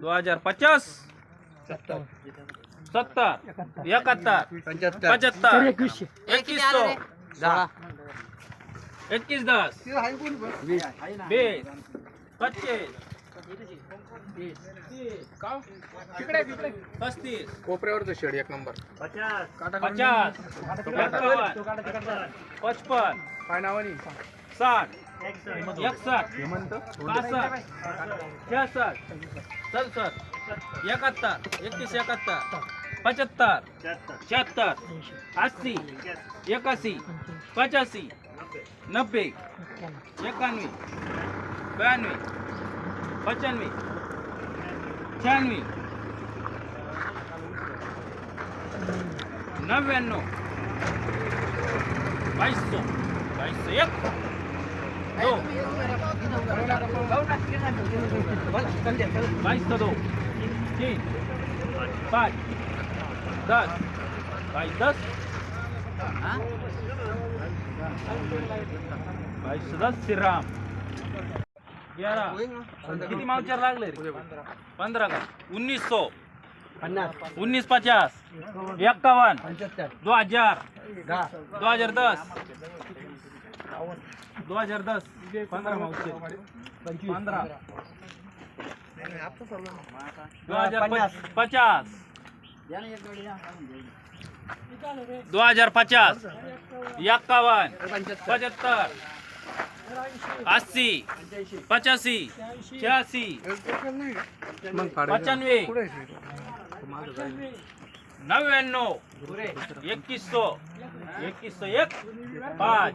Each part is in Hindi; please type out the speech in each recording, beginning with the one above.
दो हजार पचास सत्तर. एकाहत्तर. पचहत्तर. एकवीस सौ इक्कीस दस बीस पच्चीस. पस्तीस. कोपऱ्यावरचं शेड एक नंबर. पचास. पचपन. काय नावानी. साठ. एकसष्ट पासष्ट छासष्ट सदुसष्ट एकाहत्तर. एकतीस एकाहत्तर. पचहत्तर. शहात्तर अस्सी. एकासी. पचासी. नब्बे. एकानवे. ब्याण्णवे पंच्याण्णवे शहाण्णवे नव्याण्णव. बाईसशे. बाईसशे एक. दो बाईस सौ दो तीन पाँच दस बाईस दस बाईस दस श्रीराम ग्यारह किती मागच्या लागले रे पंधरा का उन्नीस सौ उन्नीस पचास इक्यावन दो हजार दो हजार दस दो हज़ार दस मागचे दो हज़ार पचास दो हज़ार पचास इक्यावन पचहत्तर अस्सी पचासी छियासी पचानवे नव्याण्णव इक्कीस सौ इक्कीस सौ एक पाँच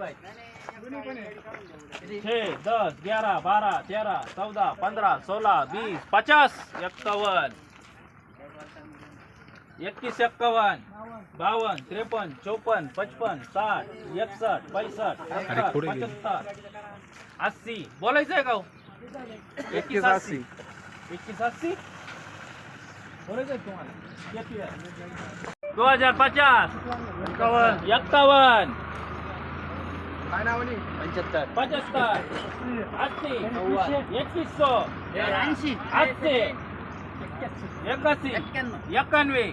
छः दस ग्यारह बारह तेरह चौदह पंद्रह सोलह बीस पचास इक्यावन। इक्कीस इक्यावन बावन त्रेपन्न चौपन पचपन साठ एकसठ सत्तर पचहत्तर अस्सी। बोलायचं आहे का हो? अस्सी। एकवीस अस्सी? बोलायचं आहे तुम्हाला दो हज़ार पचास। एक्कावन्न काय नाव आणि पंच्याहत्तर पंच्याहत्तर आठशे नव्वद एकवीस ऐंशी आठशे एकासी एकानवे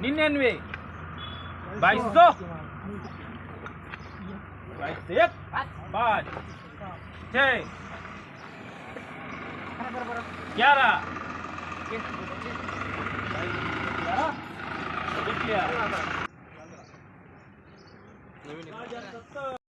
निन्यानवे बाईस बाईस एक पाँच छः ग्यारह नवीन